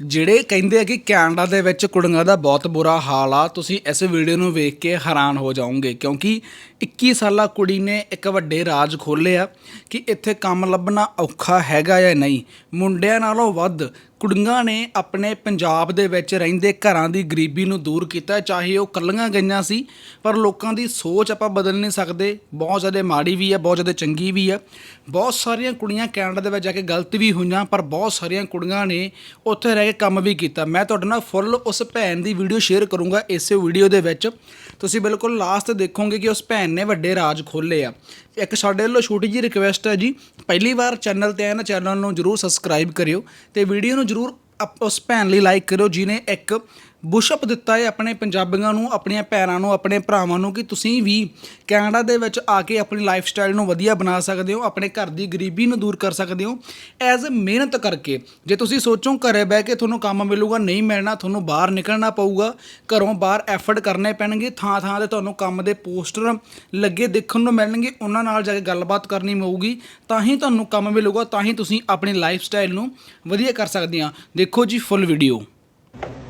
ਜਿਹੜੇ ਕਹਿੰਦੇ ਆ ਕਿ ਕੈਨੇਡਾ ਦੇ ਵਿੱਚ ਕੁੜੀਆਂ ਦਾ ਬਹੁਤ ਬੁਰਾ ਹਾਲ ਆ, ਤੁਸੀਂ ਇਸ ਵੀਡੀਓ ਨੂੰ ਵੇਖ ਕੇ ਹੈਰਾਨ ਹੋ ਜਾਓਗੇ, ਕਿਉਂਕਿ 21 ਸਾਲਾ ਕੁੜੀ ਨੇ ਇੱਕ ਵੱਡੇ ਰਾਜ ਖੋਲ੍ਹਿਆ ਕਿ ਇੱਥੇ ਕੰਮ ਲੱਭਣਾ ਔਖਾ ਹੈਗਾ ਜਾਂ ਨਹੀਂ। ਮੁੰਡਿਆਂ ਨਾਲੋਂ ਵੱਧ ਕੁੜੀਆਂ ਨੇ ਆਪਣੇ ਪੰਜਾਬ ਦੇ ਵਿੱਚ ਰਹਿੰਦੇ ਘਰਾਂ ਦੀ ਗਰੀਬੀ ਨੂੰ ਦੂਰ ਕੀਤਾ, ਚਾਹੇ ਉਹ ਕੱਲੀਆਂ ਗਈਆਂ ਸੀ, ਪਰ ਲੋਕਾਂ ਦੀ ਸੋਚ ਆਪਾਂ ਬਦਲ ਨਹੀਂ ਸਕਦੇ। ਬਹੁਤ ਜ਼ਿਆਦਾ ਮਾੜੀ ਵੀ ਹੈ ਬਹੁਤ ਜ਼ਿਆਦਾ ਚੰਗੀ ਵੀ ਹੈ ਬਹੁਤ ਸਾਰੀਆਂ ਕੁੜੀਆਂ ਕੈਨੇਡਾ ਦੇ ਵਿੱਚ ਜਾ ਕੇ ਗਲਤ ਵੀ ਹੋਈਆਂ, ਪਰ ਬਹੁਤ ਸਾਰੀਆਂ ਕੁੜੀਆਂ ਨੇ ਉੱਥੇ ਰਹਿ ਕੇ ਕੰਮ ਵੀ ਕੀਤਾ। ਮੈਂ ਤੁਹਾਡੇ ਨਾਲ ਫੁੱਲ ਉਸ ਭੈਣ ਦੀ ਵੀਡੀਓ ਸ਼ੇਅਰ ਕਰੂੰਗਾ ਇਸੇ ਵੀਡੀਓ ਦੇ ਵਿੱਚ। ਤੁਸੀਂ ਬਿਲਕੁਲ ਲਾਸਟ ਦੇਖੋਗੇ ਕਿ ਉਸ ਭੈਣ ਨੇ ਵੱਡੇ ਰਾਜ ਖੋਲ੍ਹੇ ਆ। ਇੱਕ ਸਾਡੇ ਵੱਲੋਂ ਛੋਟੀ ਜਿਹੀ ਰਿਕਵੈਸਟ ਹੈ ਜੀ, ਪਹਿਲੀ ਵਾਰ ਚੈਨਲ ਤੇ ਆਏ ਨਾ ਚੈਨਲ ਨੂੰ ਜਰੂਰ ਸਬਸਕ੍ਰਾਈਬ ਕਰਿਓ ਤੇ ਵੀਡੀਓ ਨੂੰ ਜਰੂਰ ਉਸ ਭੈਣ ਲਈ ਲਾਈਕ ਕਰਿਓ ਜਿਨੇ ਇੱਕ ਬੁਸ਼ਅਪ ਦਿੱਤਾ ਹੈ ਆਪਣੇ ਪੰਜਾਬੀਆਂ ਨੂੰ, ਆਪਣੀਆਂ ਭੈਣਾਂ ਨੂੰ, ਆਪਣੇ ਭਰਾਵਾਂ ਨੂੰ ਕਿ ਤੁਸੀਂ ਵੀ ਕੈਨੇਡਾ ਦੇ ਵਿੱਚ ਆ ਕੇ ਆਪਣੀ ਲਾਈਫ ਸਟਾਈਲ ਨੂੰ ਵਧੀਆ ਬਣਾ ਸਕਦੇ ਹੋ, ਆਪਣੇ ਘਰ ਦੀ ਗਰੀਬੀ ਨੂੰ ਦੂਰ ਕਰ ਸਕਦੇ ਹੋ। ਐਜ਼ ਮਿਹਨਤ ਕਰਕੇ, ਜੇ ਤੁਸੀਂ ਸੋਚੋ ਘਰੇ ਬਹਿ ਕੇ ਤੁਹਾਨੂੰ ਕੰਮ ਮਿਲੂਗਾ, ਨਹੀਂ ਮਿਲਣਾ, ਤੁਹਾਨੂੰ ਬਾਹਰ ਨਿਕਲਣਾ ਪਊਗਾ, ਘਰੋਂ ਬਾਹਰ ਐਫਰਟ ਕਰਨੇ ਪੈਣਗੇ ਥਾਂ ਥਾਂ ਤੇ ਤੁਹਾਨੂੰ ਕੰਮ ਦੇ ਪੋਸਟਰ ਲੱਗੇ ਦੇਖਣ ਨੂੰ ਮਿਲਣਗੇ, ਉਹਨਾਂ ਨਾਲ ਜਾ ਕੇ ਗੱਲਬਾਤ ਕਰਨੀ ਪਊਗੀ, ਤਾਂ ਹੀ ਤੁਹਾਨੂੰ ਕੰਮ ਮਿਲੂਗਾ, ਤਾਂ ਹੀ ਤੁਸੀਂ ਆਪਣੀ ਲਾਈਫ ਸਟਾਈਲ ਨੂੰ ਵਧੀਆ ਕਰ ਸਕਦੇ ਆ ਦੇਖੋ ਜੀ ਫੁੱਲ ਵੀਡੀਓ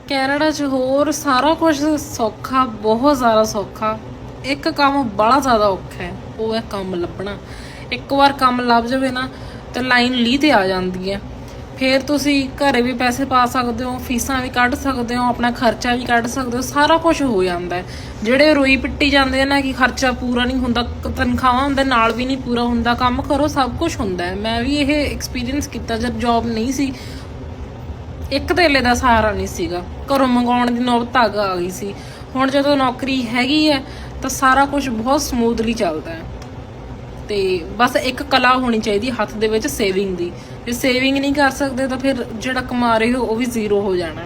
ਕੈਨੇਡਾ 'ਚ ਹੋਰ ਸਾਰਾ ਕੁਝ ਸੌਖਾ, ਬਹੁਤ ਜ਼ਿਆਦਾ ਸੌਖਾ। ਇੱਕ ਕੰਮ ਬੜਾ ਜ਼ਿਆਦਾ ਔਖਾ ਹੈ, ਉਹ ਹੈ ਕੰਮ ਲੱਭਣਾ। ਇੱਕ ਵਾਰ ਕੰਮ ਲੱਭ ਜਾਵੇ ਨਾ, ਤੇ ਲਾਈਨ ਲੀ ਤੇ ਆ ਜਾਂਦੀ ਹੈ। ਫਿਰ ਤੁਸੀਂ ਘਰੇ ਵੀ ਪੈਸੇ ਪਾ ਸਕਦੇ ਹੋ, ਫੀਸਾਂ ਵੀ ਕੱਢ ਸਕਦੇ ਹੋ, ਆਪਣਾ ਖਰਚਾ ਵੀ ਕੱਢ ਸਕਦੇ ਹੋ, ਸਾਰਾ ਕੁਝ ਹੋ ਜਾਂਦਾ ਜਿਹੜੇ ਰੋਈ ਪਿੱਟੀ ਜਾਂਦੇ ਨਾ ਕਿ ਖਰਚਾ ਪੂਰਾ ਨਹੀਂ ਹੁੰਦਾ ਤਨਖਾਹਾਂ ਹੁੰਦੇ, ਨਾਲ ਵੀ ਨਹੀਂ ਪੂਰਾ ਹੁੰਦਾ, ਕੰਮ ਕਰੋ, ਸਭ ਕੁਝ ਹੁੰਦਾ ਮੈਂ ਵੀ ਇਹ ਐਕਸਪੀਰੀਅੰਸ ਕੀਤਾ, ਜਦ ਜੌਬ ਨਹੀਂ ਸੀ ਇੱਕ ਧੇਲੇ ਦਾ ਸਹਾਰਾ ਨਹੀਂ ਸੀਗਾ। ਘਰੋਂ ਮੰਗਾਉਣ ਦੀ ਨੌਬਤ ਆ ਆ ਗਈ ਸੀ। ਹੁਣ ਜਦੋਂ ਨੌਕਰੀ ਹੈਗੀ ਹੈ, ਤਾਂ ਸਾਰਾ ਕੁਝ ਬਹੁਤ ਸਮੂਥਲੀ ਚੱਲਦਾ ਹੈ। ਤੇ ਬਸ ਇੱਕ ਕਲਾ ਹੋਣੀ ਚਾਹੀਦੀ ਹੱਥ ਦੇ ਵਿੱਚ ਸੇਵਿੰਗ ਦੀ। ਜੇ ਸੇਵਿੰਗ ਨਹੀਂ ਕਰ ਸਕਦੇ, ਤਾਂ ਫਿਰ ਜਿਹੜਾ ਕਮਾ ਰਹੇ ਹੋ, ਉਹ ਵੀ ਜ਼ੀਰੋ ਹੋ ਜਾਣਾ।